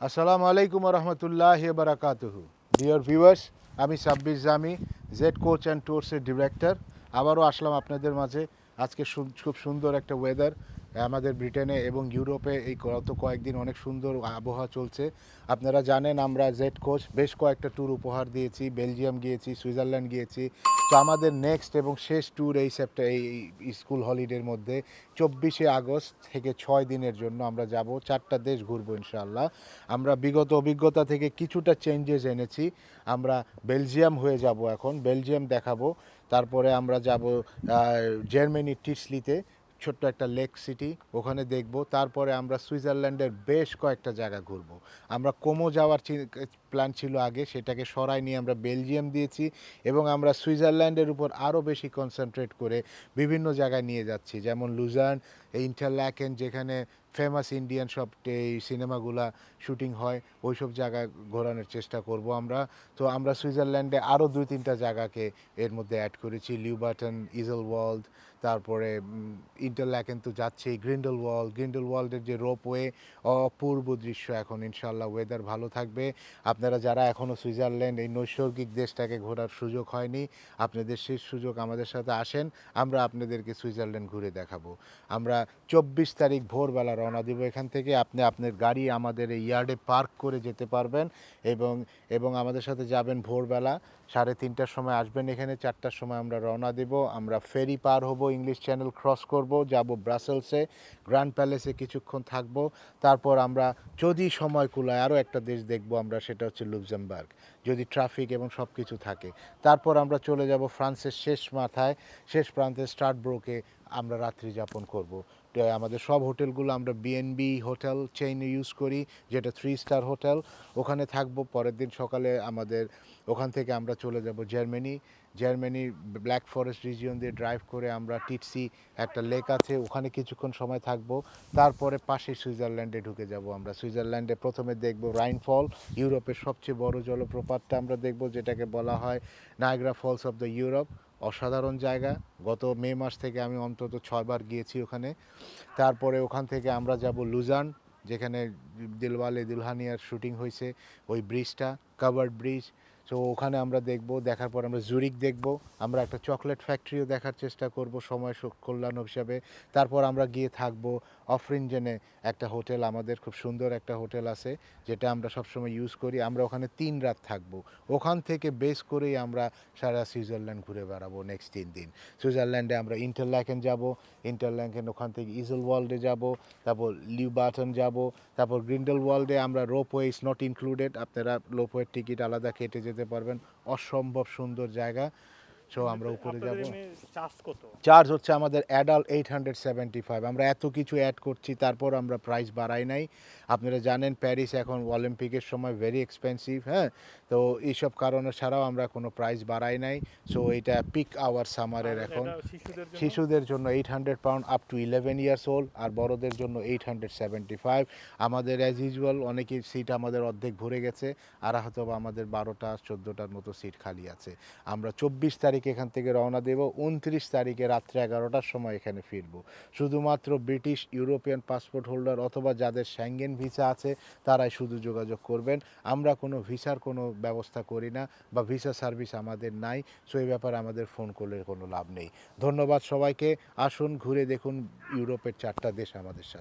আসসালামু আলাইকুম রহমতুল্লাহ বারাকাতুহু ডিয়ার ভিউয়ার্স আমি Sabbir Jami Z coach and ট্যুরসের director আবারও আসলাম আপনাদের মাঝে। আজকে খুব সুন্দর একটা ওয়েদার আমাদের ব্রিটেনে এবং ইউরোপে এই গত কয়েকদিন অনেক সুন্দর আবহাওয়া চলছে। আপনারা জানেন আমরা জেড কোচ বেশ কয়েকটা ট্যুর উপহার দিয়েছি। বেলজিয়াম গিয়েছি, সুইজারল্যান্ড গিয়েছি। তো আমাদের নেক্সট এবং শেষ ট্যুর এই সেপ্টা এই এই স্কুল হলিডের মধ্যে চব্বিশে আগস্ট থেকে ছয় দিনের জন্য আমরা যাব। চারটা দেশ ঘুরবো ইনশাআল্লাহ। আমরা বিগত অভিজ্ঞতা থেকে কিছুটা চেঞ্জেস এনেছি। আমরা বেলজিয়াম হয়ে যাব এখন। বেলজিয়াম দেখাবো। তারপরে আমরা যাব জার্মানি টিসলিতে ছোট্ট একটা লেক সিটি, ওখানে দেখব। তারপরে আমরা সুইজারল্যান্ডের বেশ কয়েকটা জায়গা ঘুরবো। আমরা কোমো যাওয়ার প্ল্যান ছিল আগে, সেটাকে সরাই নিয়ে আমরা বেলজিয়াম দিয়েছি এবং আমরা সুইজারল্যান্ডের উপর আরও বেশি কনসেন্ট্রেট করে বিভিন্ন জায়গায় নিয়ে যাচ্ছি। যেমন লুজার্ন ইন্টারল্যাকেন যেখানে ফেমাস ইন্ডিয়ান সব এই সিনেমাগুলা শুটিং হয় ওই সব জায়গা ঘোরানোর চেষ্টা করব আমরা। তো আমরা সুইজারল্যান্ডে আরও দুই, তিনটা জায়গাকে এর মধ্যে অ্যাড করেছি লিউবাটন ইজল ওয়ার্ল্ড তারপরে ইন্টারল্যাকেন তো যাচ্ছেই গ্রিন্ডল ওয়ার্ল্ড গ্রিন্ডল ওয়ার্ল্ডের যে রোপওয়ে অপূর্ব দৃশ্য এখন ইনশাল্লাহ ওয়েদার ভালো থাকবে। আপনারা যারা এখনও সুইজারল্যান্ড এই নৈসর্গিক দেশটাকে ঘোরার সুযোগ হয়নি, আপনাদের সেই সুযোগ আমাদের সাথে আসেন, আমরা আপনাদেরকে সুইজারল্যান্ড ঘুরে দেখাবো। আমরা চব্বিশ তারিখ ভোরবেলা রওনা দিব এখান থেকে, আপনি আপনার গাড়ি আমাদের এই ইয়ার্ডে পার্ক করে যেতে পারবেন এবং এবং আমাদের সাথে যাবেন ভোরবেলা, সাড়ে তিনটার সময় আসবেন এখানে, চারটার সময় আমরা রওনা দেব, আমরা ফেরি পার হব, ইংলিশ চ্যানেল ক্রস করব, যাব ব্রাসেলসে, গ্র্যান্ড প্যালেসে কিছুক্ষণ থাকব, তারপর আমরা যদি সময় কুলায় আরও একটা দেশ দেখব আমরা, সেটা হচ্ছে লুক্সেমবার্গ, যদি ট্রাফিক এবং সব কিছু থাকে। তারপর আমরা চলে যাব ফ্রান্সের শেষ মাথায়, শেষ প্রান্তে স্টার্টব্রোকে আমরা রাত্রি যাপন করব। আমাদের সব হোটেলগুলো আমরা বিএনবি হোটেল চেইন ইউজ করি, যেটা থ্রি স্টার হোটেল। ওখানে থাকব, পরের দিন সকালে আমাদের, ওখান থেকে আমরা চলে যাব Germany. Germany black forest region দিয়ে ড্রাইভ করে আমরা টিটসি একটা লেক আছে, ওখানে কিছুক্ষণ সময় থাকব। তারপরে পাশে সুইজারল্যান্ডে ঢুকে যাব আমরা। সুইজারল্যান্ডে প্রথমে দেখব রাইনফল ইউরোপের সবচেয়ে বড় জলপ্রপাতটা আমরা দেখব, যেটাকে বলা হয় Niagara falls of the Europe অসাধারণ জায়গা। গত মে মাস থেকে আমি অন্তত ছয়বার গিয়েছি ওখানে। তারপরে ওখান থেকে আমরা যাব লুজান যেখানে দিলওয়ালে দুলহানিয়ার শুটিং হয়েছে। ওই ব্রিজটা কাভার্ড ব্রিজ তো ওখানে আমরা দেখব, দেখার পর আমরা জুরিক দেখব। আমরা একটা চকলেট ফ্যাক্টরিও দেখার চেষ্টা করব সময় কল্যাণ হিসাবে। তারপর আমরা গিয়ে থাকব অফরিনজেনে একটা হোটেল আমাদের, খুব সুন্দর একটা হোটেল আছে, যেটা আমরা সবসময় ইউজ করি। আমরা ওখানে তিন রাত থাকব। ওখান থেকে বেস করেই আমরা সারা সুইজারল্যান্ড ঘুরে বেড়াবো নেক্সট তিন দিন। সুইজারল্যান্ডে আমরা ইন্টারল্যাকেন যাব ইন্টারল্যাকেন ওখান থেকে ইজল ওয়ার্ল্ডে যাব, তারপর লিউবাটন যাব, তারপর গ্রিন্ডেল ওয়ার্ল্ডে আমরা রোপওয়ে ইজ নট ইনক্লুডেড আপনারা রোপওয়ের টিকিট আলাদা কেটে যেতে পারবেন। অসম্ভব সুন্দর জায়গা। সো আমরা উপরে যাব। চার্জ হচ্ছে আমাদের adult eight hundred seventy five আমরা এত কিছু অ্যাড করছি তারপর আমরা প্রাইস বাড়াই নাই। আপনারা জানেন প্যারিস এখন অলিম্পিকের সময় ভেরি এক্সপেন্সিভ হ্যাঁ? তো এইসব কারণে ছাড়াও আমরা কোনো প্রাইস বাড়াই নাই। সো এটা পিক আওয়ার সামারের এখন। শিশুদের জন্য? Eight hundred pound up to eleven years old আর বড়দের জন্য এইট হান্ড্রেড সেভেন্টি ফাইভ আমাদের অ্যাজ ইউজুয়াল অনেকের সিট আমাদের অর্ধেক ভরে গেছে আর হয়তো আমাদের বারোটা চোদ্দোটার মতো সিট খালি আছে। আমরা চব্বিশ তারিখ এখান থেকে রওনা দেব। উনত্রিশ তারিখে রাত্রে এগারোটার সময় এখানে ফিরবো। শুধুমাত্র ব্রিটিশ ইউরোপিয়ান পাসপোর্ট হোল্ডার অথবা যাদের স্যাঙ্গেন ভিসা আছে, তারাই শুধু যোগাযোগ করবেন। আমরা কোনো ভিসার কোনো ব্যবস্থা করি না বা ভিসা সার্ভিস আমাদের নাই, সো এই ব্যাপারে আমাদের ফোন করলে কোনো লাভ নেই। ধন্যবাদ সবাইকে। আসুন, ঘুরে দেখুন ইউরোপের চারটা দেশ আমাদের সাথে।